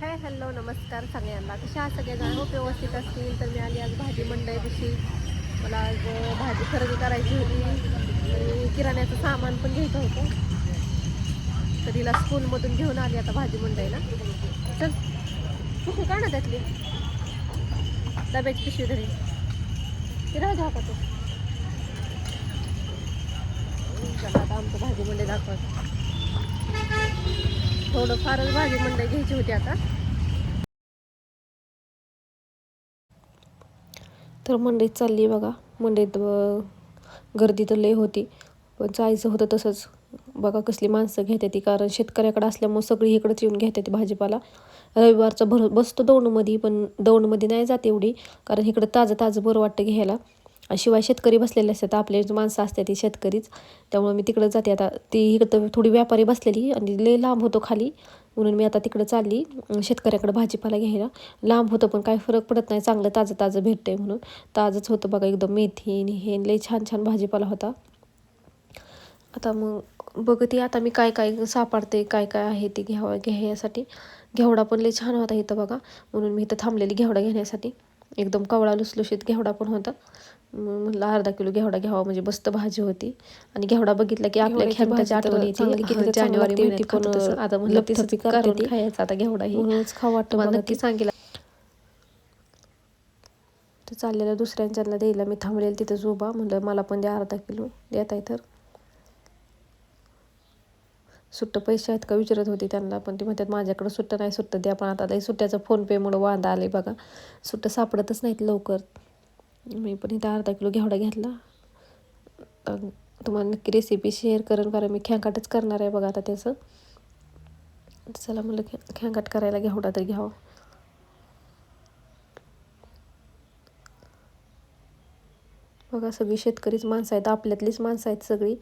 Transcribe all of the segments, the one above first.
Hi hello नमस्कार सगळ्यांना. कशा आहात सगळेजण? व्यवस्थित असतील. तर मी आली आज भाजी मंडईपाशी मला आज भाजी खरेदी करायची होती. आणि किराण्याचं सामान पण घ्यायचं होतं. तर तिला स्कूलमधून घेऊन आली आता भाजी मंडईला. चल. कुठे? का ना त्यातली डब्याची पिशवी धरी. ती राहू द्या का तू. चला आता आमचं भाजी मंडई दाखवत. थोडं फारच भाजी मंडई घ्यायची होती आता. तर मंडईत चालली बघा. मंडईत गर्दी तर लय होती. पण जायचं होतं तसंच. बघा कसली माणसं घेते ती. कारण शेतकऱ्याकडे असल्यामुळे सगळी इकडंच येऊन घेते येते भाजीपाला. रविवारचं भर बसतो दौंडमध्ये पण दौंडमध्ये नाही जात एवढी. कारण इकडं ताजं ताजं बरं वाटतं घ्यायला. शिवाय शेतकरी बसलेले असतात. आपले जे माणसं असतात ती शेतकरीच. त्यामुळे मी तिकडं जाते. आता ती इकडं थोडी व्यापारी बसलेली आणि लय लांब होतो खाली. म्हणून मी आता तिकडं चालली. शेतकऱ्याकडे भाजीपाला घ्यायला. लांब होतं पण काही फरक पडत नाही. चांगलं ताजं ताजं भेटतंय म्हणून. ताजंच होतं बघा एकदम मेथी आणि हे लय छान छान भाजीपाला होता. आता मग बघते आता मी काय काय सापडते काय काय आहे ते घ्यावं घ्यायसाठी. घेवडा पण लय छान होता इथं बघा. म्हणून मी इथं थांबलेली घेवडा घेण्यासाठी. एकदम कवळा लुसलुशीत घेवडा पण होता. मग म्हटलं अर्धा किलो घेवडा घ्यावा म्हणजे मस्त भाजी होती. आणि घेवडा बघितला की आपल्या खेमटाची तर आठवण येते. जानेवारी पण आता म्हणलं करून. खायचा आता घेवडाही म्हणूनच खाऊ वाटतं नक्की ते. सांगेल. तर चाललेलं दुसऱ्यांच्याला द्यायला मी थांबलेलं तिथं उभा. म्हणलं मला पण द्या अर्धा किलो. देत आहे तर. सुट्ट पैसे आहेत का विचारत होते त्यांना. पण ते म्हणतात माझ्याकडं सुट्ट नाही सुट्ट द्या पण आता सुट्ट्याचं फोनपेमुळं वांदा आले बघा. सुट्ट सापडतच नाहीत लवकर. मी पण इथं अर्धा किलो घेवडा घेतला. तुम्हाला नक्की रेसिपी शेअर करेन कारण मी खँकाटच करणार आहे बघा आता त्याचं. चला म्हणलं खे खेळकाट करायला घेवडा तर घ्यावं. बघा सगळी शेतकरीच माणसं आहेत आपल्यातलीच माणसं आहेत सगळी.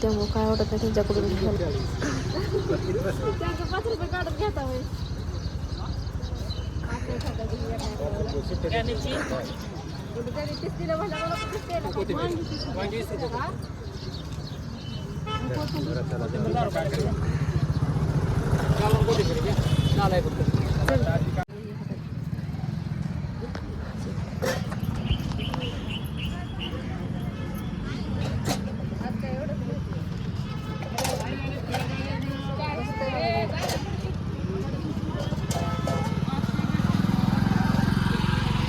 त्यामुळे काय आवडत नाही त्यांच्याकडून घ्यायला. पाच रुपये काढत घेता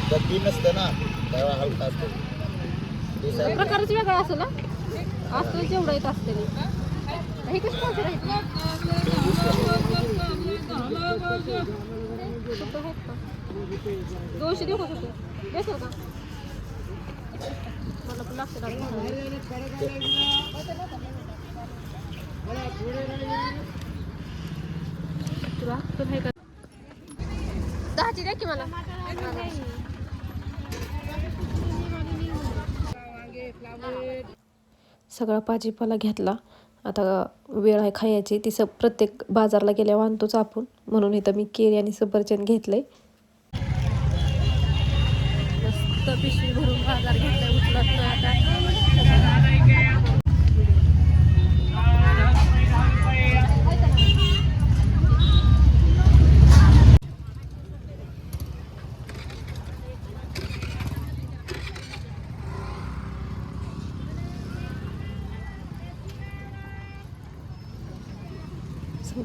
जर ती नसतं ना तेव्हा हलका असतो दिसायला प्रकारच वेगळा असतो ना? असतं जेवढं येत असते हे कसं पाहिजे दोनशे देऊ का कुठे देतो का? मला पण लागतं तुला तुला हे का? दहाची द्या की मला. सगळा भाजीपाला घेतला. आता वेळ आहे खायची. ती सब प्रत्येक बाजारला गेल्यावर आणतोच आपण. म्हणून इथं मी केळी आणि सफरचंद घेतलंय. मस्त पिशवी भरून बाजार घेतलाय उचलत आता.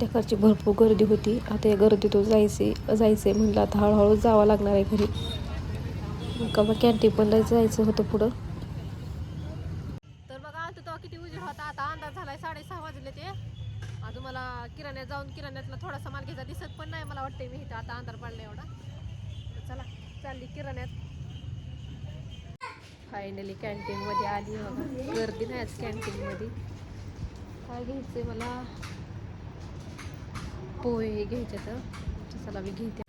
प्रकारची भरपूर गर्दी होती. आता या गर्दीतून जायचे जायचे म्हणलं आता हळूहळू जावं लागणार आहे घरी. मग का कॅन्टीन पण जायचं होतं पुढं. तर बघा आता तो किती उजेड होता. आता अंदाज झालाय साडेसहा वाजले ते. अजून मला किराण्यात जाऊन किराण्यातला थोडासा माल घ्यायचा दिसत पण नाही मला वाटतंय मी इथं. आता अंधार पडला एवढा. चला चालली किराण्यात. फायनली कॅन्टीनमध्ये आली बघा. गर्दी नाही आज कॅन्टीनमध्ये काय घ्यायचंय मला? पोहे घ्यायचे तर चला मी घेते.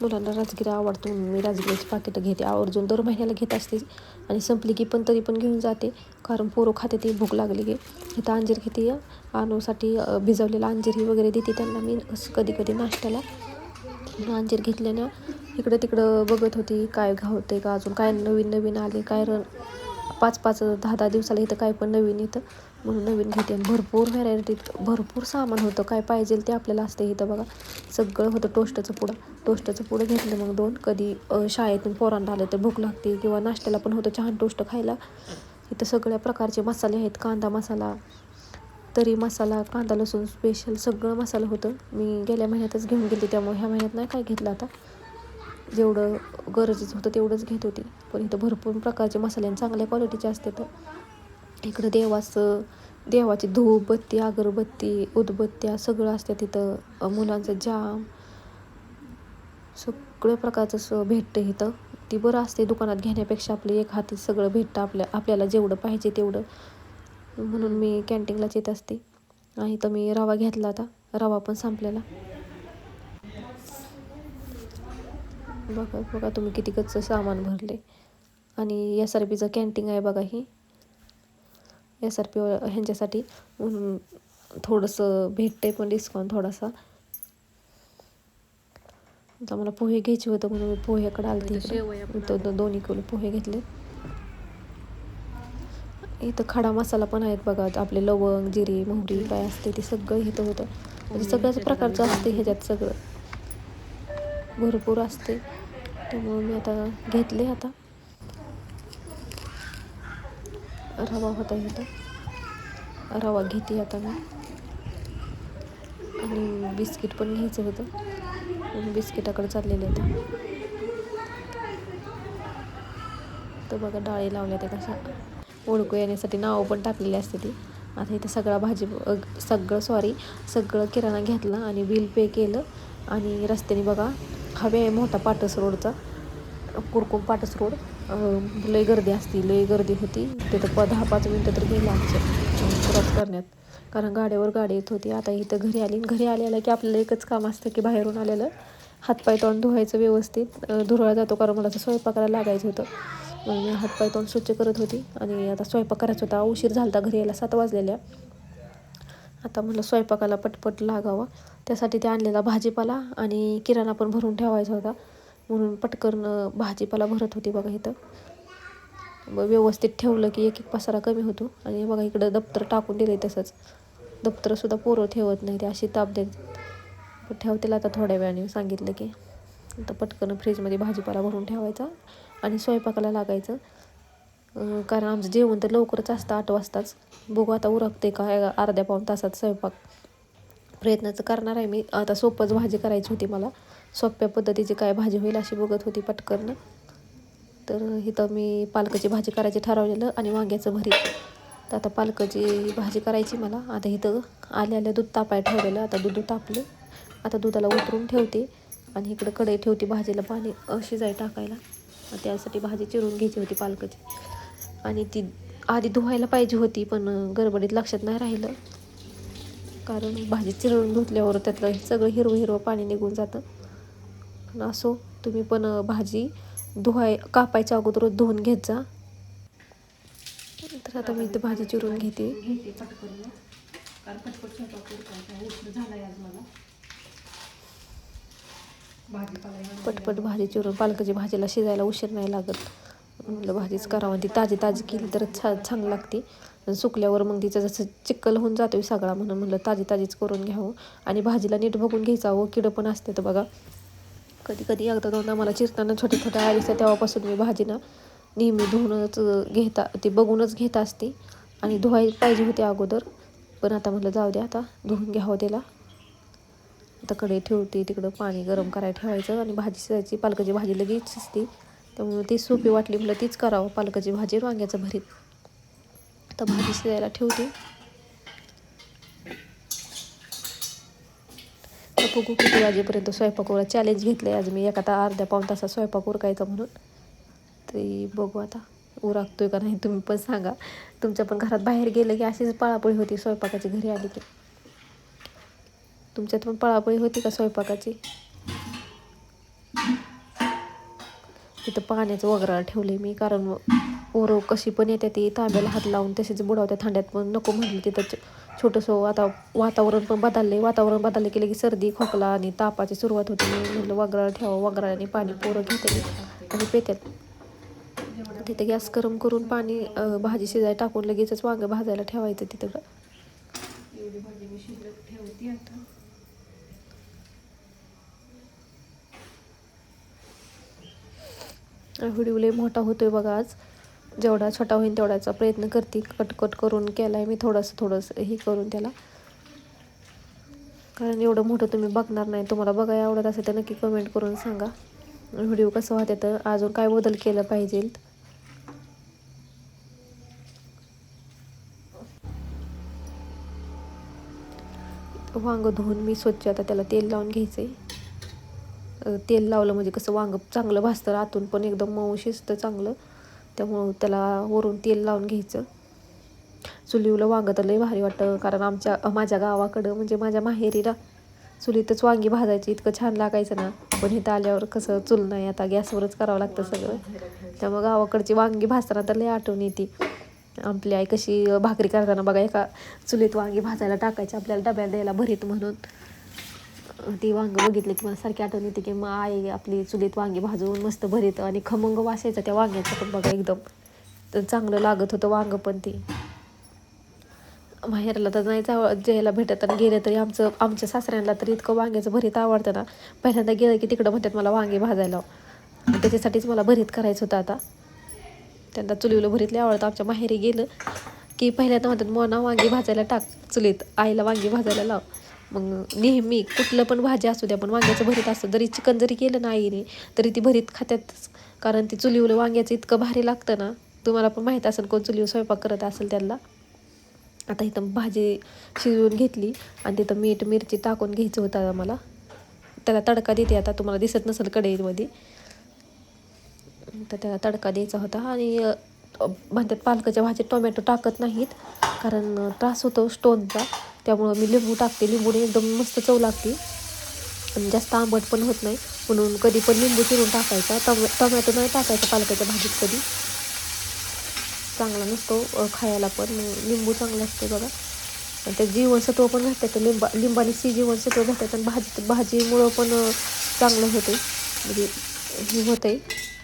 मुलांना राजगिरा आवडतो मी राजगिऱ्याची पाकिटं घेते. आवर्जून दर महिन्याला घेत असते आणि संपली की पण तरी पण घेऊन जाते. कारण पोरं खाते ती भूक लागली की. इथं अंजीर घेते आणूसाठी भिजवलेलं अंजीरही वगैरे देते त्यांना मी. असं कधी कधी नाश्त्याला अंजीर घेतल्यानं इकडं तिकडं बघत होती काय घावते का अजून काय नवीन नवीन आले काय र पाच पाच दहा दहा दिवसाला इथं काय पण नवीन येतं म्हणून नवीन घेते. आणि भरपूर व्हरायटीत भरपूर सामान होतं. काय पाहिजे ते आपल्याला असतं इथं बघा. सगळं होतं टोस्टचं पुडं. टोस्टचं पुडं घेतलं मग दोन. कधी शाळेतून पोरांना आलं तर भूक लागते किंवा नाश्त्याला पण होतं छान टोस्ट खायला. इथं सगळ्या प्रकारचे मसाले आहेत. कांदा मसाला तरी मसाला कांदा लसूण स्पेशल सगळं मसाला होतं. मी गेल्या महिन्यातच घेऊन गेले त्यामुळे ह्या महिन्यात नाही काय घेतलं आता. जेवढं गरजेचं होतं तेवढंच घेत होती. पण इथं भरपूर प्रकारचे मसाले आणि चांगल्या क्वालिटीचे असते तर. इकडं देवाचं देवाची धूपबत्ती अगरबत्ती उदबत्त्या सगळं असतं तिथं. मुलांचं जाम. सगळ्या प्रकारचं स भेटतं इथं. ती बरं असते दुकानात घेण्यापेक्षा आपले एक हाती सगळं भेटतं आपल्या आपल्याला जेवढं पाहिजे तेवढं. म्हणून मी कॅन्टीनलाच येत असते. आणि इथं मी रवा घेतला होता. रवा पण संपलेला. बघा बघा तुम्ही किती गच्च सामान भरले. आणि एस आर पीचं कॅन्टीन आहे बघा ही. एस आर पी ह्यांच्यासाठी म्हणून थोडंसं भेटतंय पण डिस्काउंट थोडासा. आता मला पोहे घ्यायचे होतं म्हणून मी पोह्याकडे आलते इकडे. तो दो- दोन्ही किलो पोहे घेतले. इथं खडा मसाला पण आहेत बघा आपले लवंग जिरे मोहरी काय असते ते सगळं इथं होतं. म्हणजे सगळ्याच प्रकारचं असते ह्याच्यात सगळं. भरपूर असते. त्यामुळे मी आता घेतले आता. रवा होता इथं. रवा घेते आता मी. आणि बिस्किट पण घ्यायचं होतं. म्हणून बिस्किटाकडे चाललेले आता तर बघा डाळी लावल्या त्या कशा ओळखू येण्यासाठी नावं पण टाकलेली असते ती. आता इथं सगळा भाजी सगळं सॉरी सगळं किराणा घेतला आणि बिल पे केलं. आणि रस्त्याने बघा हवे आहे मोठा पाटस रोडचा. कुरकुम पाटस रोड. लय गर्दी असती लय गर्दी होती. तिथं प दहा पाच मिनटं तर गेलं आमचं. क्रॉस करण्यात. कारण गाड्यावर गाडी येत होती. आता इथं घरी आली. घरी आलेलं की आपल्याला एकच काम असतं की बाहेरून आलेलं. हातपाय तोंड धुवायचं व्यवस्थित. धुरळा जातो कारण मला असं स्वयंपाकाला लागायचं होतं. मी हातपाय तोंड स्वच्छ करत होती. आणि आता स्वयंपाक करायचा होता. उशीर झाला होता घरी यायला सात वाजलेल्या. आता म्हटलं स्वयंपाकाला पटपट लागावा. त्यासाठी ते आणलेला भाजीपाला आणि किराणा पण भरून ठेवायचा होता. म्हणून पटकन भाजीपाला भरत होती बघा इथं. व्यवस्थित ठेवलं की एक एक पसारा कमी होतो. आणि बघा इकडं दप्तर टाकून दिले तसंच. दप्तरसुद्धा पोरं ठेवत नाही ते अशी ताप देत. पण ठेवतील आता थोड्या वेळाने सांगितलं की. आता पटकन फ्रीजमध्ये भाजीपाला भरून ठेवायचा. आणि स्वयंपाकाला लागायचं. कारण आमचं जेवण तर लवकरच असतं आठ वाजताच. बघू आता उरकते का अर्ध्या पाऊण तासात स्वयंपाक. प्रयत्नाचं करणार आहे मी. आता सोपंच भाजी करायची होती मला. सोप्या पद्धतीची काय भाजी होईल अशी बघत होती पटकन. तर इथं मी पालकाची भाजी करायची ठरवलेलं आणि वांग्याचं भरीत. तर आता पालकाची भाजी करायची मला. आता इथं आल्या आल्या दूध तापाय ठेवलेलं. आता दूध तापलं. आता दुधाला उतरून ठेवते. आणि इकडं कढई ठेवते भाजीला पाणी. शिजाय टाकायला. त्यासाठी भाजी चिरून घ्यायची होती पालकाची. आणि ती आधी धुवायला पाहिजे होती पण गडबडीत लक्षात नाही राहिलं. कारण भाजी चिरून धुतल्यावर त्यातलं सगळं हिरवं हिरवं पाणी निघून जातं. पण असो तुम्ही पण भाजी धुवाय कापायच्या अगोदरच धुवून घेत जा. तर आता मी इथे भाजी चिरून घेते. पटपट भाजी चिरून पालकाची भाजीला शिजायला उशीर नाही लागत. म्हटलं भाजीच करावं. ती ताजी ताजी केली तर छा छान लागते. आणि सुकल्यावर मग तिचं जसं चिक्कल होऊन जातो सगळा म्हणून म्हणलं ताजी ताजीच करून घ्यावं. आणि भाजीला नीट बघून घ्यायचावं किडं पण असते तर बघा. कधी कधी एकदा दोनदा मला चिरताना छोट्या छोट्या आळीच्या तेव्हापासून मी भाजीना नेहमी धुवूनच घेता ती बघूनच घेत असते. आणि धुवायला पाहिजे होते अगोदर. पण आता म्हटलं जाऊ द्या आता. धुवून घ्यावं त्याला. आता कडे ठेवते तिकडं पाणी गरम करायला ठेवायचं आणि भाजी शिजायची. पालकाची भाजी लगेच शिजते. त्यामुळे ती सोपी वाटली. म्हटलं तीच करावं पालकाची भाजी वांग्याचं भरीत. तर भाजी शिजायला ठेवते. तर बघू किती वाजेपर्यंत स्वयंपाक चॅलेंज घेतलं आहे आज मी एका अर्ध्या पाऊण तासात स्वयंपाक उरकायचा म्हणून. तरी बघू आता उरकतोय का नाही तुम्ही पण सांगा. तुमच्या पण घरात बाहेर गेलं की अशीच पाळापोळी होती. स्वयंपाकाची घरी आली की. तुमच्यात पण पळापळी होती का स्वयंपाकाची? तिथं पाण्याचं वगराळ ठेवले मी कारण पोरं कशी पण येते ती तांब्याला हात लावून तसेच बुडवत्या थांड्यात. पण नको म्हटलं तिथं छोटंसं वाता वातावरण पण बदलले वातावरण बदलले की लगेच सर्दी खोकला आणि तापाची सुरुवात होते. मी म्हटलं वगराळ ठेवा वगराळाने पाणी पोरं घेते आणि पेत्यात. तिथे गॅस गरम करून पाणी भाजी शिजायला टाकून लगेचच वांगं भाजायला ठेवायचं तिथं एवढी भाजी मी शिजत ठेवते आता व्हिडिओ लय मोठा होतोय बघा आज. जेवढा छोटा होईल तेवढाचा प्रयत्न करते. कट कट करून केला आहे मी थोडंसं थोडंसं हे करून त्याला. कारण एवढं मोठं तुम्ही बघणार नाही. तुम्हाला बघायला आवडत असेल तर नक्की कमेंट करून सांगा. व्हिडिओ कसं होते तर अजून काय बदल केलं पाहिजे? वांग धुवून मी स्वच्छ आता त्याला तेल लावून घ्यायचं आहे तेल लावलं म्हणजे कसं वांग चांगलं भाजतं आतून पण एकदम मऊ शिजतं चांगलं. त्यामुळं त्याला वरून तेल लावून घ्यायचं. चुलीवलं वांगं तर लई भारी वाटतं कारण आमच्या माझ्या गावाकडं म्हणजे माझ्या माहेरीला चुलीतच वांगी भाजायची इतकं छान लागायचं ना. पण इथं आल्यावर कसं चूल नाही आता गॅसवरच करावं लागतं सगळं. त्यामुळं गावाकडची वांगी भाजताना तर लई आठवण येते. आपली आई कशी भाकरी करताना बघा एका चुलीत वांगी भाजायला टाकायची आपल्याला डब्याला द्यायला भरीत म्हणून. ती वांगं बघितलं की मला सारखी आठवण येते की मग आई आपली चुलीत वांगी भाजून मस्त भरीत आणि खमंग वासायचा त्या वांग्याचं पण बघा एकदम. तर चांगलं लागत होतं वांगं पण ते. माहेरला तर नाही जावं जायला भेटत आणि गेलं तरी आमचं आमच्या सासऱ्यांना तर इतकं वांग्याचं भरीत आवडतं ना. पहिल्यांदा गेलं की तिकडं म्हणतात मला वांगे भाजायला. त्याच्यासाठीच मला भरीत करायचं होतं आता. त्यांना चुलीवलं भरीतले आवडतं. आमच्या माहेरी गेलं की पहिल्यांदा म्हणतात मोना वांगी भाजायला टाक चुलीत. आईला वांगी भाजायला लाव. मग नेहमी कुठलं पण भाजी असू द्या पण वांग्याचं भरीत असतं. जरी चिकन जरी केलं ना आईने तरी ती भरीत खात्यातच. कारण ती चुलीवलं वांग्याचं इतकं भारी लागतं ना तुम्हाला पण माहीत असेल कोण चुलीवर स्वयंपाक करत असेल त्यांना. आता इथं भाजी शिजवून घेतली आणि तिथं मीठ मिरची टाकून घ्यायचं होतं आम्हाला त्याला तडका देते आता तुम्हाला दिसत नसेल कढईमध्ये. तर त्याला तडका द्यायचा होता आणि म्हणतात पालकाच्या भाजीत टोमॅटो टाकत नाहीत कारण त्रास होतो स्टोनचा. त्यामुळं मी लिंबू टाकते. लिंबूने एकदम मस्त चव लागते. आणि जास्त आंबट पण होत नाही. म्हणून कधी पण लिंबू चिरून टाकायचा. टोमॅ टमॅटो नाही टाकायचा पालकाच्या भाजीत कधी. चांगला नसतो खायला पण. लिंबू चांगला असते बघा. आणि ते जीवनसत्व पण भेटतात लिंबा लिंबाने सी जीवनसत्व भेटतात आणि भाजी भाजीमुळं पण चांगलं होते म्हणजे हे होते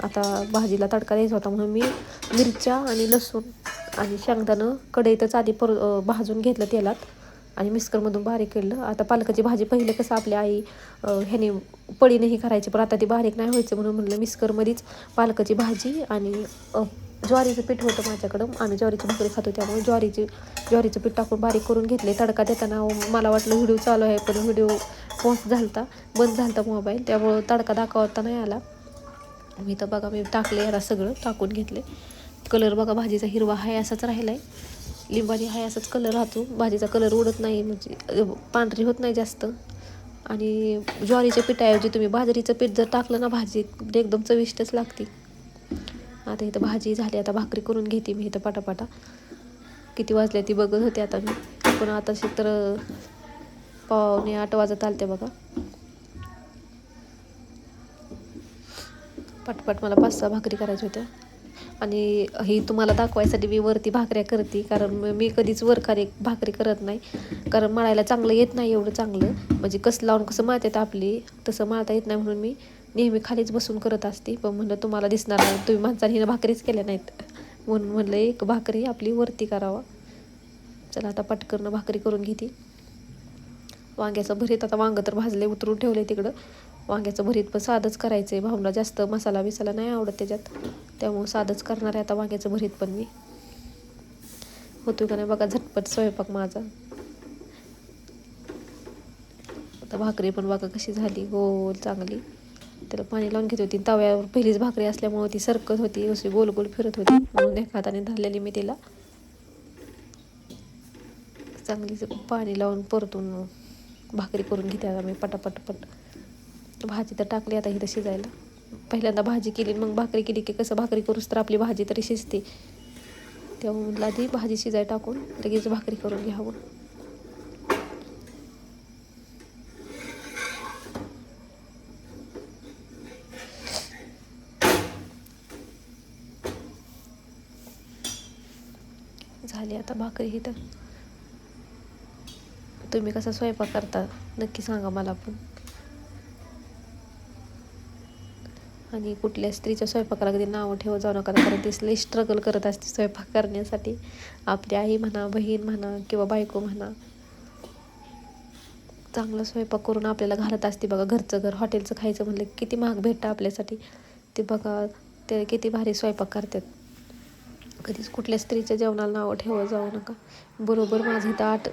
आता भाजीला तडका द्यायचा होता म्हणून मी मिरच्या आणि लसूण आणि शेंगदाणं कढईतच आधी पर भाजून घेतलं तेलात. आणि मिस्करमधून बारीक केलं. आता पालकाची भाजी पहिले कसं आपली आई ह्याने पळीनेही करायची पण आता ती बारीक नाही व्हायचं म्हणून म्हणलं मिस्करमध्येच पालकाची भाजी आणि ज्वारीचं पीठ होतं माझ्याकडं. आम्ही ज्वारीची भाकरी खातो त्यामुळे ज्वारीची ज्वारीचं पीठ टाकून बारीक करून घेतले. तडका देताना हो, मला वाटलं व्हिडिओ चालू आहे पण व्हिडिओ पॉज झालता बंद झालता मोबाईल. त्यामुळं तडका दाखवता नाही आला. मी तर बघा मी टाकले याला सगळं टाकून घेतले. कलर बघा भाजीचा हिरवा हाय असाच राहिला आहे लिंबानी हाय असाच कलर राहतो. भाजीचा कलर उडत नाही म्हणजे पांढरी होत नाही जास्त. आणि ज्वारीच्या पिठाऐवजी तुम्ही बाजरीचं पीठ जर टाकलं ना भाजीत एकदम चविष्टच लागते. आता इथं भाजी झाली आता भाकरी करून घेते मी इथं पाटापाटा. किती वाजल्या ती बघत होते आता मी. पण आता तर पावणे आठ वाजत आलते बघा. पटपट मला पाच सहा भाकरी करायच्या होत्या. आणि ही तुम्हाला दाखवायसाठी मी वरती भाकऱ्या करते कारण मी कधीच वरकारी भाकरी करत नाही. कारण मळायला चांगलं येत नाही एवढं चांगलं. म्हणजे कसं लावून कसं मळतात आपली तसं माळता येत नाही म्हणून मी नेहमी खालीच बसून करत असते. पण म्हणलं तुम्हाला दिसणार नाही तुम्ही माणसाने हिनं भाकरीच केल्या नाहीत. म्हणून म्हणलं एक भाकरी आपली वरती करावा. चला आता पटकरनं भाकरी करून घेते. वांग्याचं भरीत आता वांगं तर भाजले उतरून ठेवले तिकडं. वांग्याचं भरीत पण साधंच करायचं आहे भाऊला जास्त मसाला बिसाला नाही आवडत त्याच्यात. त्यामुळं साधंच करणार आहे आता वांग्याचं भरीत पण मी. होतो का नाही बघा झटपट स्वयंपाक माझा. आता भाकरी पण बघा कशी झाली. गोल चांगली. त्याला पाणी लावून घेत होती. तव्यावर पहिलीच भाकरी असल्यामुळे ती सरकत होती. अशी गोल गोल फिरत होती. म्हणून एका हाताने धरलेली मी तिला. चांगली पाणी लावून परतून भाकरी करून घेते आता मी पटापट पट भाजी तर टाकली आता इथं शिजायला. पहिल्यांदा भाजी केली मग भाकरी केली की कसं भाकरी करूच तर आपली भाजी तरी शिजते. तेव्हा म्हटलं आधी भाजी शिजाय टाकून लगेच भाकरी करून घ्यावं. झाली आता भाकरी ही तर तुम्ही कसा स्वयंपाक करता नक्की सांगा मला पण. आणि कुठल्या स्त्रीच्या स्वयंपाकाला कधी नावं ठेवत जाऊ नका. कारण ती लई स्ट्रगल करत असते स्वयंपाक करण्यासाठी. आपली आई म्हणा बहीण म्हणा किंवा बायको म्हणा. चांगला स्वयंपाक करून आपल्याला घालत असते बघा. घरचं घर हॉटेलचं खायचं म्हणलं किती महाग भेटतं आपल्यासाठी. ते बघा ते किती भारी स्वयंपाक करतात. कधीच कुठल्या स्त्रीच्या जेवणाला नावं ठेवत जाऊ नका. बरोबर माझं इथं आठ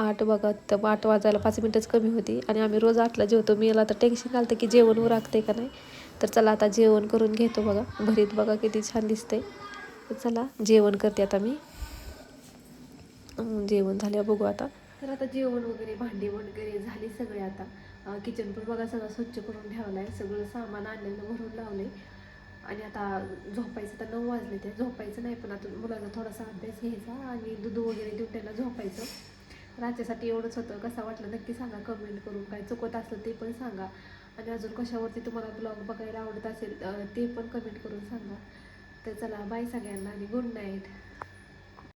आठ बघा तर आठ वाजायला पाच मिनटंच कमी होती. आणि आम्ही रोज आठला जेवतो. मी याला तर टेन्शन घालतं की जेवण उरागते का नाही. तर चला आता जेवण करून घेतो बघा. भरीत बघा किती छान दिसते तर चला जेवण करते आता मी. जेवण झाले बघू आता. तर आता जेवण वगैरे भांडी वगैरे झाली सगळे आता. किचन पण बघा सगळं स्वच्छ करून ठेवलं आहे सगळं सामान आणलेलं भरून लावले आणि आता झोपायचं तर नऊ वाजले ते. झोपायचं नाही पण आता मुलाचा थोडासा अभ्यास घ्यायचा आणि दूध वगैरे देऊन त्यांना झोपायचं. राज्यासाठी एवढंच होतं. कसा वाटलं नक्की सांगा. कमेंट करून काय चुकत असलं ते पण सांगा. आणि अजून कशावरती तुम्हाला ब्लॉग बघायला आवडत असेल ते पण कमेंट करून सांगा. तर चला बाय सगळ्यांना आणि गुड नाईट